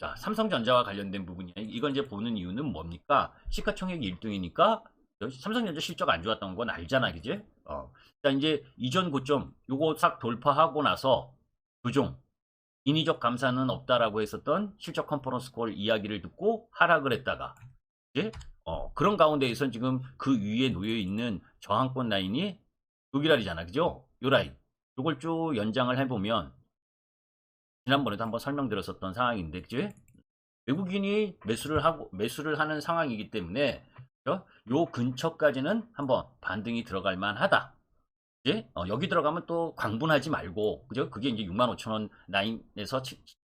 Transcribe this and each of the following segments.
자, 삼성전자와 관련된 부분이 이건 이제 보는 이유는 뭡니까? 시가총액 1등이니까 삼성전자 실적 안 좋았던 건 알잖아, 그지? 어. 자, 이제 이전 고점 요거 싹 돌파하고 나서 조종 인위적 감사는 없다라고 했었던 실적 컨퍼런스 콜 이야기를 듣고 하락을 했다가 이제 어, 그런 가운데에선 지금 그 위에 놓여 있는 저항권 라인이 여기라리잖아, 그죠? 요 라인. 요걸 쭉 연장을 해보면 지난번에도 한번 설명드렸었던 상황인데, 그지? 외국인이 매수를 하고 매수를 하는 상황이기 때문에 그죠? 요 근처까지는 한번 반등이 들어갈 만하다. 그지? 어, 여기 들어가면 또 광분하지 말고, 그죠? 그게 이제 65,000원 라인에서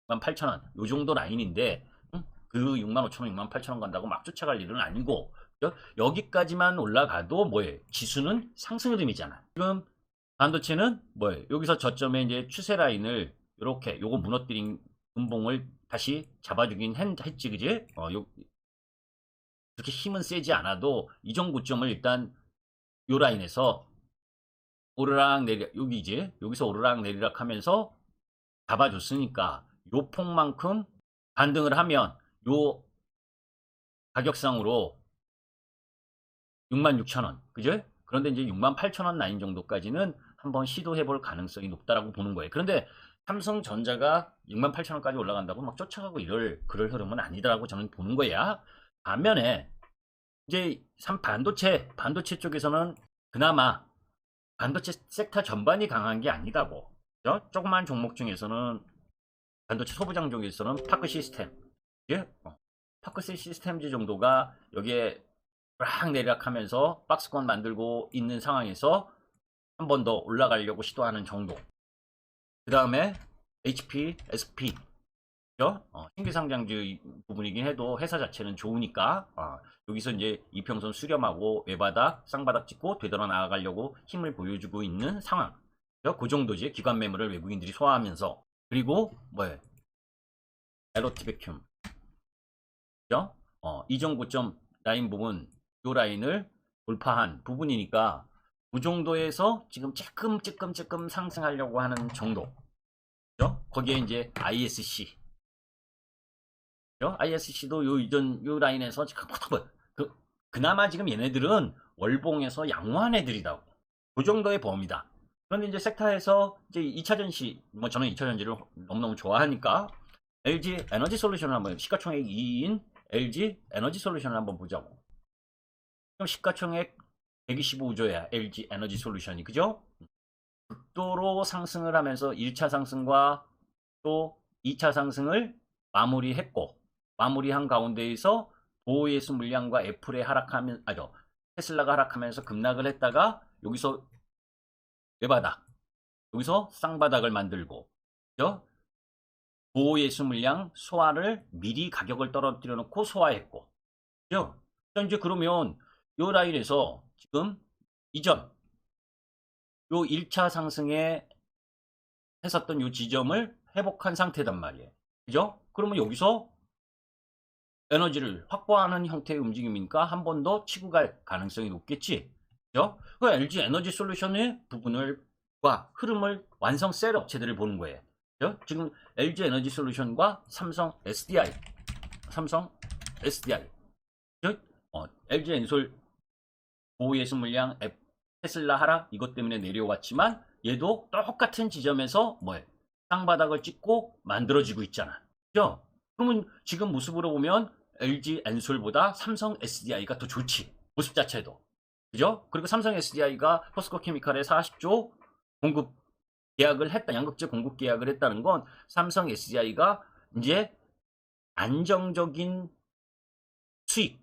78,000원 요 정도 라인인데 응? 그 65,000원, 68,000원 간다고 막 쫓아갈 일은 아니고 그죠? 여기까지만 올라가도 뭐예요? 지수는 상승 흐름이잖아. 지금 반도체는 뭐예요? 여기서 저점에 이제 추세 라인을 이렇게 요거 무너뜨린 음봉을 다시 잡아주긴 했, 했지, 그지? 어, 요, 그렇게 힘은 세지 않아도 이전 고점을 일단 요 라인에서 오르락 내리락 여기 이제 여기서 오르락 내리락 하면서 잡아줬으니까 요 폭만큼 반등을 하면 요 가격상으로 66,000원 그죠? 그런데 이제 68,000원 라인 정도까지는 한번 시도해 볼 가능성이 높다라고 보는 거예요. 그런데 삼성전자가 68,000원까지 올라간다고 막 쫓아가고 이럴 그럴 흐름은 아니더라고 저는 보는 거야. 반면에 이제 삼 반도체 반도체 쪽에서는 그나마 반도체 섹터 전반이 강한 게 아니다고. 그죠? 조그만 종목 중에서는 반도체 소부장 쪽에서는 파크 시스템, 예? 어, 파크 시스템즈 정도가 여기에 락 내리락하면서 박스권 만들고 있는 상황에서 한 번 더 올라가려고 시도하는 정도. 그 다음에 HP, SP? 어, 신규 상장주 부분이긴 해도 회사 자체는 좋으니까 어, 여기서 이제 이평선 수렴하고 외바닥, 쌍바닥 찍고 되돌아 나아가려고 힘을 보여주고 있는 상황. 그죠? 그 정도지 기관 매물을 외국인들이 소화하면서 그리고 뭐예요? 그죠? 어, 이전 고점 라인 부분 요 라인을 돌파한 부분이니까 그 정도에서 지금 쬐끔쬐끔쬐끔 상승하려고 하는 정도. 그죠? 거기에 이제 ISC. 그죠? ISC도 요 이전 요 라인에서 지금 그 그나마 지금 얘네들은 월봉에서 양호한 애들이다고. 그 정도의 범위다. 그런데 이제 섹터에서 이제 2차 전시, 뭐 저는 2차 전지를 너무너무 좋아하니까 LG 에너지 솔루션을 한번 시가총액 2위인 LG 에너지 솔루션을 한번 보자고. 그럼 시가총액 125조야 LG 에너지 솔루션이 그죠? 극도로 상승을 하면서 1차 상승과 또 2차 상승을 마무리했고 마무리한 가운데에서 보호예수 물량과 애플의 하락하면 아죠 테슬라가 하락하면서 급락을 했다가 여기서 외바닥 여기서 쌍바닥을 만들고 그죠? 보호예수 물량 소화를 미리 가격을 떨어뜨려 놓고 소화했고 그죠? 이제 그러면 요 라인에서 지금 이전 요 1차 상승에 했었던 요 지점을 회복한 상태단 말이에요. 그죠? 그러면 여기서 에너지를 확보하는 형태의 움직임이니까 한 번 더 치고 갈 가능성이 높겠지. 그죠? 그 LG 에너지 솔루션의 부분을 과 흐름을 완성 셀 업체들을 보는 거예요. 그죠? 지금 LG 에너지 솔루션과 삼성 SDI, 삼성 SDI, 즉 어, LG 엔솔 보호예수 물량 앱 테슬라 하락 이것 때문에 내려왔지만 얘도 똑같은 지점에서 뭐예요? 쌍바닥을 찍고 만들어지고 있잖아. 그죠? 그러면 지금 모습으로 보면 LG 엔솔보다 삼성 SDI가 더 좋지. 모습 자체도. 그죠? 그리고 삼성 SDI가 포스코 케미칼에 40조 공급 계약을 했다. 양극재 공급 계약을 했다는 건 삼성 SDI가 이제 안정적인 수익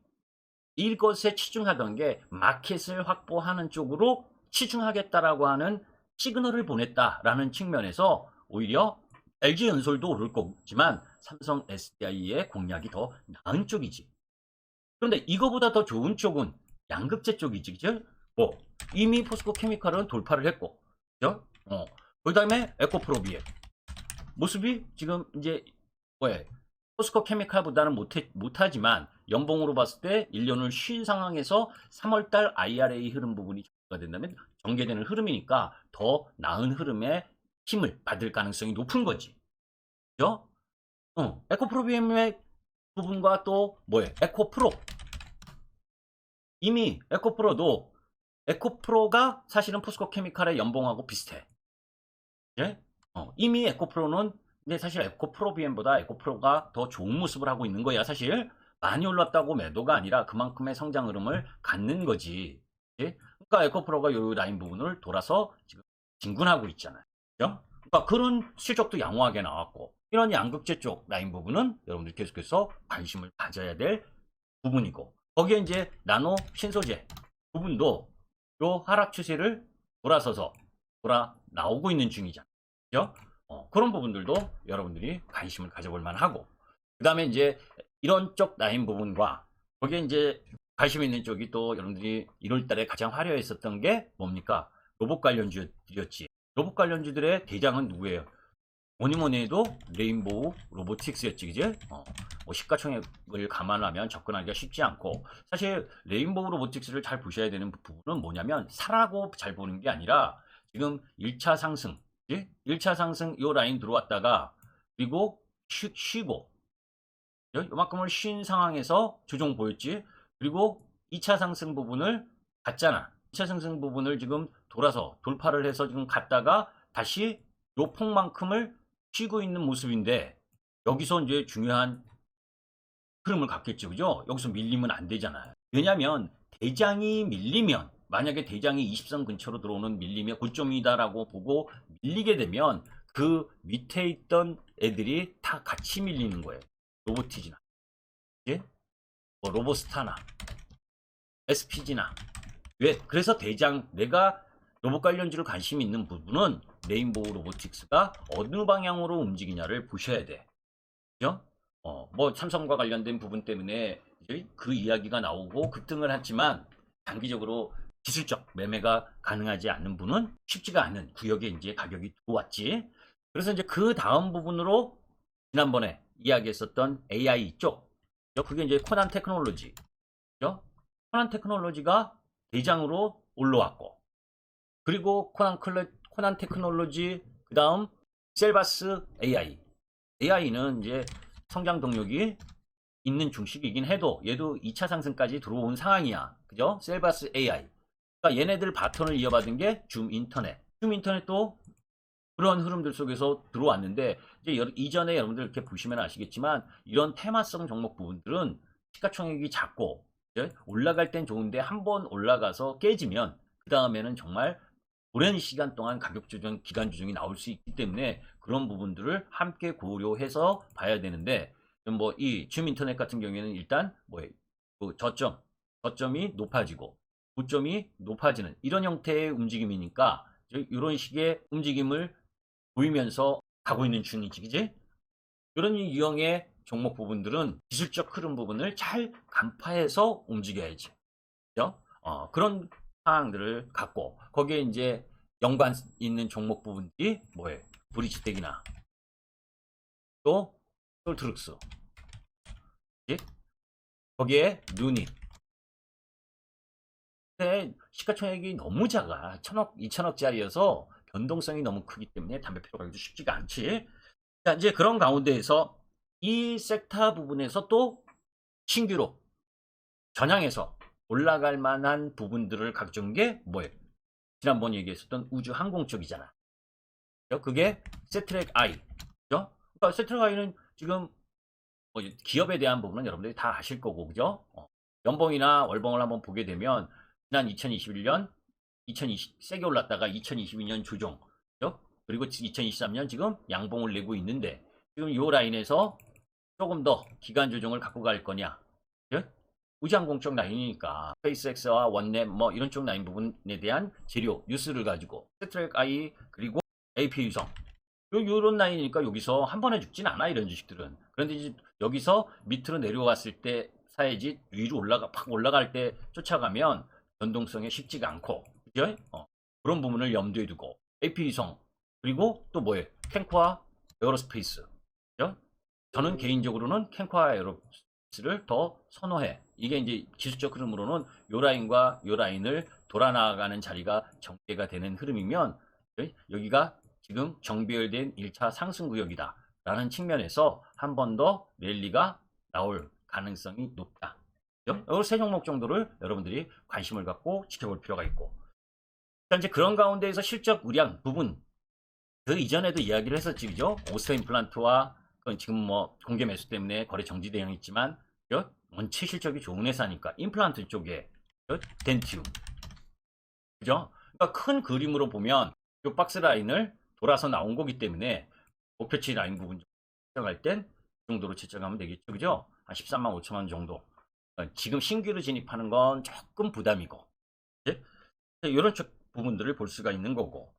이것에 치중하던 게 마켓을 확보하는 쪽으로 치중하겠다라고 하는 시그널을 보냈다라는 측면에서 오히려 LG 연솔도 오를 거지만 삼성 SDI의 공략이 더 나은 쪽이지. 그런데 이거보다 더 좋은 쪽은 양극재 쪽이지, 그죠? 뭐 이미 포스코 케미칼은 돌파를 했고, 그죠? 어. 그다음에 에코프로비에 모습이 지금 이제 뭐야? 포스코 케미칼보다는 못해, 못하지만 연봉으로 봤을 때 1년을 쉰 상황에서 3월달 IRA 흐름 부분이 정리가 된다면 전개되는 흐름이니까 더 나은 흐름에 힘을 받을 가능성이 높은 거지. 그죠? 어, 에코프로 BM의 부분과 또 뭐예요? 에코프로. 이미 에코프로도 에코프로가 사실은 포스코 케미칼의 연봉하고 비슷해. 예? 어, 이미 에코프로는 근데 사실 에코 프로 BM보다 에코 프로가 더 좋은 모습을 하고 있는 거야. 사실 많이 올랐다고 매도가 아니라 그만큼의 성장 흐름을 갖는 거지. 예? 그러니까 에코 프로가 요 라인 부분을 돌아서 지금 진군하고 있잖아요. 그죠? 그러니까 그런 실적도 양호하게 나왔고 이런 양극재 쪽 라인 부분은 여러분들 계속해서 관심을 가져야 될 부분이고 거기에 이제 나노 신소재 부분도 요 하락 추세를 돌아서서 돌아 나오고 있는 중이잖아요. 그죠? 어, 그런 부분들도 여러분들이 관심을 가져볼 만하고 그 다음에 이제 이런 쪽 라인 부분과 거기에 이제 관심 있는 쪽이 또 여러분들이 1월 달에 가장 화려했었던 게 뭡니까? 로봇 관련주들이었지. 로봇 관련주들의 대장은 누구예요? 뭐니 뭐니 해도 레인보우 로보틱스였지, 그제? 어, 뭐 시가총액을 감안하면 접근하기가 쉽지 않고 사실 레인보우 로보틱스를 잘 보셔야 되는 부분은 뭐냐면 사라고 잘 보는 게 아니라 지금 1차 상승, 그지? 1차 상승 요 라인 들어왔다가 그리고 쉬, 쉬고 요- 요만큼을 쉰 상황에서 조정 보였지. 그리고 2차 상승 부분을 갔잖아. 2차 상승 부분을 지금 돌아서 돌파를 해서 지금 갔다가 다시 요 폭만큼을 쉬고 있는 모습인데 여기서 이제 중요한 흐름을 갖겠죠. 그죠? 여기서 밀리면 안 되잖아요. 왜냐면 대장이 밀리면 만약에 대장이 20선 근처로 들어오는 밀림의 고점이다라고 보고 밀리게 되면 그 밑에 있던 애들이 다 같이 밀리는 거예요. 로보티지나, 예? 뭐 로보스타나, SPG나. 왜? 그래서 대장 내가 로봇 관련주를 관심 있는 부분은 레인보우 로보틱스가 어느 방향으로 움직이냐를 보셔야 돼. 그죠? 어, 뭐 삼성과 관련된 부분 때문에 그 이야기가 나오고 급등을 했지만 단기적으로 기술적 매매가 가능하지 않는 분은 쉽지가 않은 구역에 이제 가격이 들어왔지. 그래서 이제 그 다음 부분으로 지난번에 이야기했었던 AI 쪽. 그게 이제 코난 테크놀로지. 그죠? 코난 테크놀로지가 대장으로 올라왔고. 그리고 코난 클레, 코난 테크놀로지, 그 다음 셀바스 AI. AI는 이제 성장 동력이 있는 중식이긴 해도 얘도 2차 상승까지 들어온 상황이야. 그죠? 셀바스 AI. 그러니까 얘네들 바톤을 이어받은 게 줌 인터넷. 줌 인터넷도 그런 흐름들 속에서 들어왔는데 이제 여- 이전에 여러분들 이렇게 보시면 아시겠지만 이런 테마성 종목 부분들은 시가총액이 작고 올라갈 땐 좋은데 한 번 올라가서 깨지면 그 다음에는 정말 오랜 시간 동안 가격 조정, 기간 조정이 나올 수 있기 때문에 그런 부분들을 함께 고려해서 봐야 되는데 뭐 이 줌 인터넷 같은 경우에는 일단 뭐그 저점, 저점이 높아지고 고점이 높아지는 이런 형태의 움직임이니까 이런 식의 움직임을 보이면서 가고 있는 중이지, 그지? 이런 유형의 종목 부분들은 기술적 흐름 부분을 잘 간파해서 움직여야지. 그죠? 어, 그런 상황들을 갖고 거기에 이제 연관 있는 종목 부분들이 뭐예요? 브리지텍이나 또 솔트룩스? 거기에 누니 근데 시가총액이 너무 작아 천억, 이천억짜리여서 변동성이 너무 크기 때문에 담배 피러 가기도 쉽지가 않지 자 이제 그런 가운데에서 이 섹터 부분에서 또 신규로 전향해서 올라갈 만한 부분들을 가져온 게 뭐예요? 지난번 얘기했었던 우주 항공 쪽이잖아. 그게 세트랙 I. 그죠? 그러니까 세트랙 I는 지금 뭐 기업에 대한 부분은 여러분들이 다 아실 거고, 그죠? 어, 연봉이나 월봉을 한번 보게 되면 지난 2021년 2020 세게 올랐다가 2022년 조정? 그리고 2023년 지금 양봉을 내고 있는데 지금 요 라인에서 조금 더 기간 조정을 갖고 갈 거냐? 그죠? 우주항공 쪽 라인이니까 스페이스X와 원넷 뭐 이런 쪽 라인 부분에 대한 재료 뉴스를 가지고 스트랙 I 그리고 AP 유성 요 요런 라인이니까 여기서 한 번에 죽진 않아 이런 주식들은 그런데 이제 여기서 밑으로 내려왔을 때 사야지 위로 올라가 팍 올라갈 때 쫓아가면 변동성이 쉽지가 않고 그죠? 어, 그런 부분을 염두에 두고 AP 유성 그리고 또 뭐예요 캔코아 에어로스페이스 그죠? 저는 개인적으로는 캔코아 에어로스페이스를 더 선호해 이게 이제 기술적 흐름으로는 요 라인과 요 라인을 돌아 나가는 자리가 정배가 되는 흐름이면 여기가 지금 정배열된 1차 상승 구역이다 라는 측면에서 한 번 더 랠리가 나올 가능성이 높다. 그죠? 이세 종목 정도를 여러분들이 관심을 갖고 지켜볼 필요가 있고. 자, 이제 그런 가운데에서 실적 우량 부분, 그 이전에도 이야기를 했었지, 그죠? 오스터 임플란트와 그건 지금 뭐 공개 매수 때문에 거래 정지되어 있지만, 그죠? 원체 실적이 좋은 회사니까, 임플란트 쪽에, 그죠? 덴티움. 그죠? 그러니까 큰 그림으로 보면, 이 박스 라인을 돌아서 나온 거기 때문에, 목표치 라인 부분 측정할 땐 이 정도로 측정하면 되겠죠. 그죠? 한 13만 5천 원 정도. 어, 지금 신규로 진입하는 건 조금 부담이고. 예? 이런 쪽 부분들을 볼 수가 있는 거고.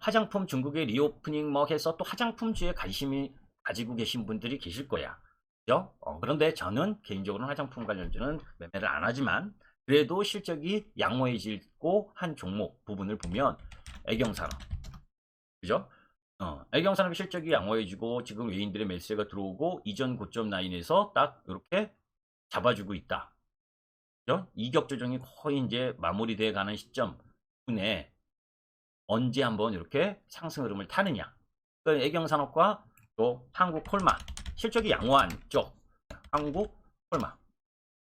화장품 중국의 리오프닝 뭐 해서 또 화장품주에 관심이 가지고 계신 분들이 계실 거야. 그죠? 어, 그런데 저는 개인적으로는 화장품 관련주는 매매를 안 하지만 그래도 실적이 양호해지고 한 종목 부분을 보면 애경산업. 그죠? 어, 애경산업의 실적이 양호해지고 지금 외인들의 매수가 들어오고 이전 고점 라인에서 딱 이렇게 잡아주고 있다. 그죠? 이격 조정이 거의 이제 마무리돼 가는 시점 분에 언제 한번 이렇게 상승 흐름을 타느냐. 그 애경산업과 또 한국 콜마 실적이 양호한 쪽 한국 콜마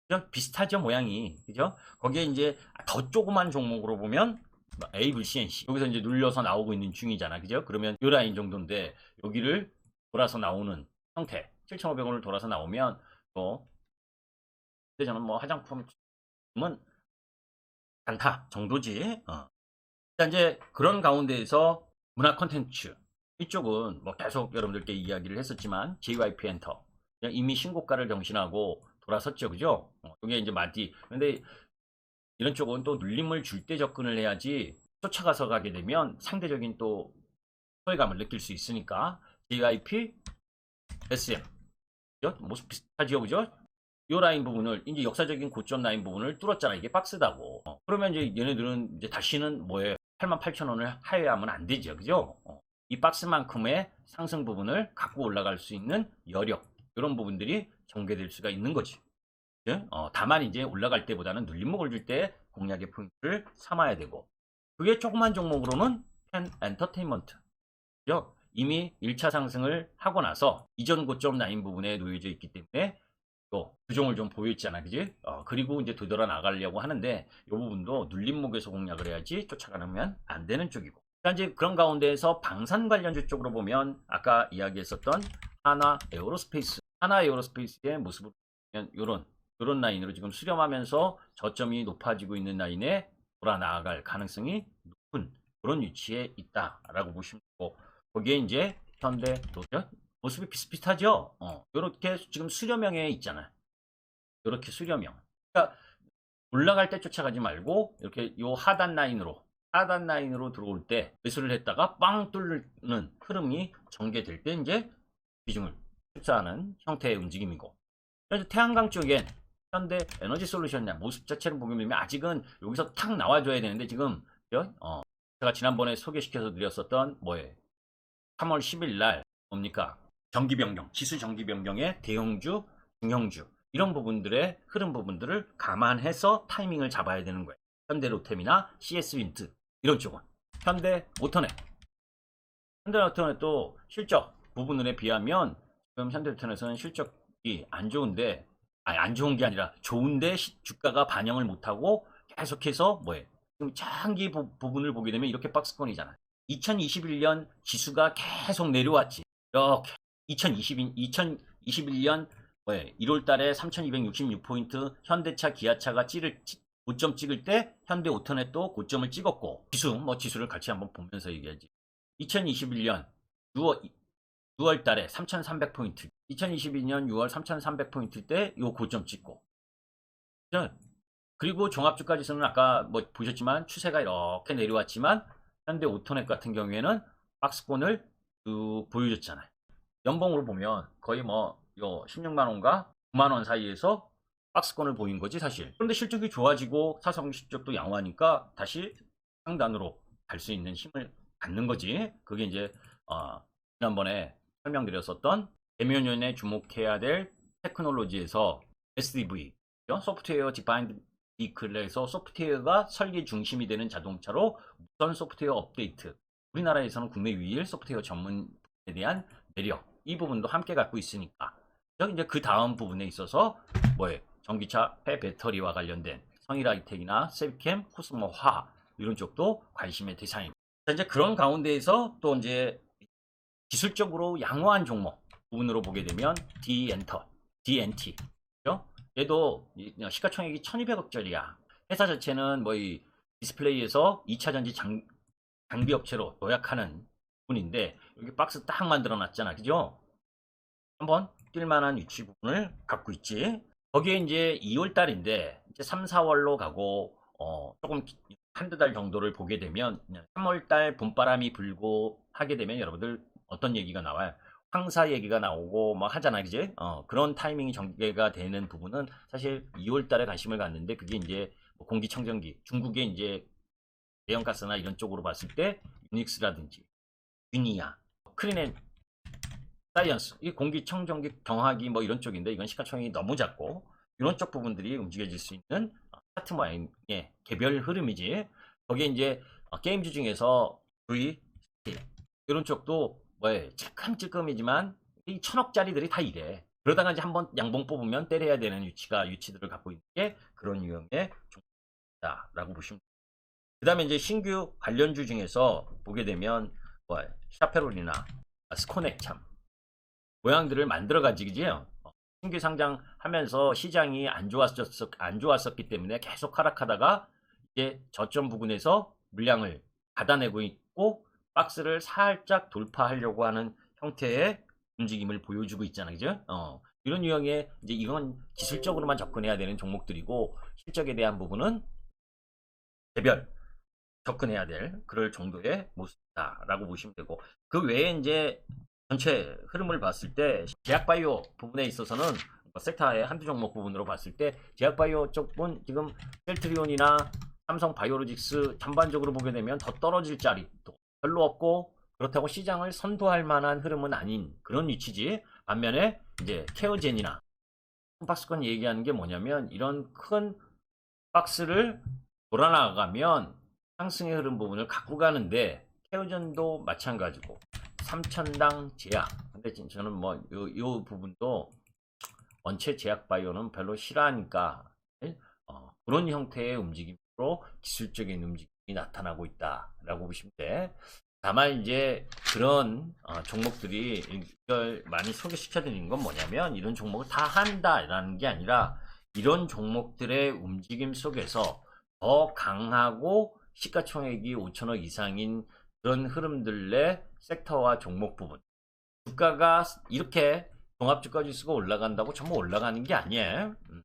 그죠? 비슷하죠 모양이 그죠? 거기에 이제 더 조그만 종목으로 보면 뭐 에이블 CNC 여기서 이제 눌려서 나오고 있는 중이잖아 그죠? 그러면 요 라인 정도인데 여기를 돌아서 나오는 형태 7,500원을 돌아서 나오면 또 근데 저는 뭐 화장품은 단타 정도지 어. 자 이제 그런 가운데에서 문화 콘텐츠 이쪽은 뭐 계속 여러분들께 이야기를 했었지만 JYP 엔터 이미 신고가를 경신하고 돌아섰죠 그죠? 어, 이게 이제 마디 근데 이런 쪽은 또 눌림을 줄 때 접근을 해야지 쫓아가서 가게 되면 상대적인 또 소외감을 느낄 수 있으니까 JYP SM? 모습 비슷하죠 그죠? 요 라인 부분을 이제 역사적인 고점 라인 부분을 뚫었잖아 이게 박스다고 어, 그러면 이제 얘네들은 이제 다시는 뭐에 88,000원을 하회하면 안 되죠 그죠? 어, 이 박스만큼의 상승 부분을 갖고 올라갈 수 있는 여력 이런 부분들이 전개될 수가 있는 거지 예? 어, 다만 이제 올라갈 때보다는 눌림목을 줄 때 공략의 포인트를 삼아야 되고 그게 조그만 종목으로는 펜 엔터테인먼트? 이미 1차 상승을 하고 나서 이전 고점 라인 부분에 놓여져 있기 때문에 또 규정을 좀 보여있잖아 그지? 어, 그리고 이제 되돌아 나가려고 하는데 이 부분도 눌림목에서 공략을 해야지 쫓아가면 안 되는 쪽이고 자 이제 그런 가운데에서 방산 관련주 쪽으로 보면 아까 이야기했었던 하나 에어로스페이스 하나 에어로스페이스의 모습을 보면 요런 요런 라인으로 지금 수렴하면서 저점이 높아지고 있는 라인에 돌아 나아갈 가능성이 높은 그런 위치에 있다라고 보시면 되고 거기에 이제 현대 도전 모습이 비슷비슷하죠. 어, 요렇게 지금 수렴형에 있잖아요. 요렇게 수렴형. 그러니까 올라갈 때 쫓아가지 말고 이렇게 요 하단 라인으로 하단 라인으로 들어올 때 매수를 했다가 빵 뚫는 흐름이 전개될 때 이제 비중을 흡수하는 형태의 움직임이고 그래서 태양광 쪽엔 현대 에너지 솔루션이냐 모습 자체를 보면 아직은 여기서 탁 나와줘야 되는데 지금 어, 제가 지난번에 소개시켜서 드렸었던 뭐에 3월 10일 날 뭡니까 정기 변경 지수 정기 변경의 대형주 중형주 이런 부분들의 흐름 부분들을 감안해서 타이밍을 잡아야 되는 거예요. 현대 로템이나 CS 윈트 이런 쪽은. 현대 오토넷. 현대 오토넷도 실적 부분에 비하면 지금 현대 오토넷은 실적이 안 좋은데 아니 안 좋은 게 아니라 좋은데 시- 주가가 반영을 못하고 계속해서 뭐해? 지금 장기 부, 분을 보게 되면 이렇게 박스권이잖아. 2021년 지수가 계속 내려왔지. 이렇게 2020, 2021년 뭐해 1월 달에 3266포인트 현대차 기아차가 찌를 찌- 고점 찍을 때 현대 오토넷도 고점을 찍었고 지수 뭐 지수를 같이 한번 보면서 얘기하지. 2021년 6월 6월 달에 3,300포인트 2022년 6월 3,300포인트 때 요 고점 찍고. 자, 그리고 종합주가 지수는 아까 뭐 보셨지만 추세가 이렇게 내려왔지만 현대 오토넷 같은 경우에는 박스권을 쭉 보여줬잖아요 연봉으로 보면 거의 뭐 요 16만 원과 9만 원 사이에서 박스권을 보인 거지 사실. 그런데 실적이 좋아지고 사성 실적도 양호하니까 다시 상단으로 갈 수 있는 힘을 갖는 거지. 그게 이제 어, 지난번에 설명드렸었던 대면연에 주목해야 될 테크놀로지에서 SDV 죠? 소프트웨어 디파인드 비클에서 소프트웨어가 설계 중심이 되는 자동차로 무선 소프트웨어 업데이트. 우리나라에서는 국내 유일 소프트웨어 전문에 대한 매력 이 부분도 함께 갖고 있으니까. 그래서 이제 그 다음 부분에 있어서 뭐예요? 전기차 폐 배터리와 관련된 성일아이텍이나 셀캠, 코스모화 이런 쪽도 관심의 대상입니다. 자, 이제 그런 가운데에서 또 이제 기술적으로 양호한 종목 부분으로 보게 되면 D엔터, DNT. 그죠? 얘도 이- 시가총액이 1200억짜리야. 회사 자체는 뭐 이 디스플레이에서 2차 전지 장, 장비 업체로 도약하는 분인데 여기 박스 딱 만들어 놨잖아. 그죠? 한번 뛸만한 위치 부분을 갖고 있지. 거기에 이제 2월 달인데 이제 3, 4월로 가고 어, 조금 기- 한두 달 정도를 보게 되면 3월 달 봄바람이 불고 하게 되면 여러분들 어떤 얘기가 나와요? 황사 얘기가 나오고 막 하잖아, 그지? 어, 그런 타이밍이 전개가 되는 부분은 사실 2월 달에 관심을 갖는데 그게 이제 뭐 공기청정기, 중국의 이제 대형가스나 이런 쪽으로 봤을 때 유닉스라든지 유니아, 크리넨 사이언스, 이 공기청정기 경화기 뭐 이런 쪽인데 이건 시가총액이 너무 작고 이런 쪽 부분들이 움직여질 수 있는 어, 차트 모양의 개별 흐름이지. 거기에 이제 어, 게임주 중에서 V, 이런 쪽도 뭐에 찔끔찔끔이지만 이 천억짜리들이 다 이래. 그러다가 이제 한번 양봉 뽑으면 때려야 되는 위치가 위치들을 갖고 있는 게 그런 유형의 종목이다라고 보시면. 그 다음에 이제 신규 관련주 중에서 보게 되면 뭐 샤페롤이나 스코넥 참 모양들을 만들어 가지고요. 신규 상장하면서 시장이 안 좋았었 안 좋았었기 때문에 계속 하락하다가 이제 저점 부근에서 물량을 받아내고 있고 박스를 살짝 돌파하려고 하는 형태의 움직임을 보여주고 있잖아요. 그죠? 어, 이런 유형의 이제 이건 기술적으로만 접근해야 되는 종목들이고 실적에 대한 부분은 개별 접근해야 될 그럴 정도의 모습이다라고 보시면 되고 그 외에 이제 전체 흐름을 봤을 때 제약바이오 부분에 있어서는 뭐 섹터의 한두 종목 부분으로 봤을 때 제약바이오 쪽은 지금 셀트리온이나 삼성 바이오로직스 전반적으로 보게 되면 더 떨어질 자리도 별로 없고 그렇다고 시장을 선도할 만한 흐름은 아닌 그런 위치지. 반면에 이제 케어젠이나 큰 박스권 얘기하는 게 뭐냐면 이런 큰 박스를 돌아나가면 상승의 흐름 부분을 갖고 가는데 케어전도 마찬가지고 3천당 제약. 근데 진- 저는 뭐, 요, 요 부분도 원체 제약 바이오는 별로 싫어하니까, 예? 어, 그런 형태의 움직임으로 기술적인 움직임이 나타나고 있다라고 보시면 돼. 다만 이제 그런 어, 종목들이 이걸 많이 소개시켜 드리는 건 뭐냐면 이런 종목을 다 한다라는 게 아니라 이런 종목들의 움직임 속에서 더 강하고 시가총액이 5천억 이상인 그런 흐름들의 섹터와 종목 부분. 주가가 이렇게 종합주가 지수가 올라간다고 전부 올라가는 게 아니에요. 음.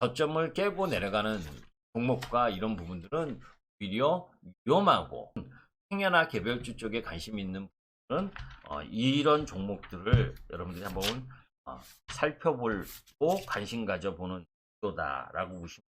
저점을 깨고 내려가는 종목과 이런 부분들은 오히려 위험하고 행여나 개별주 쪽에 관심 있는 분들은 어, 이런 종목들을 여러분들이 한번 어, 살펴보고 관심 가져보는 도다라고 보시면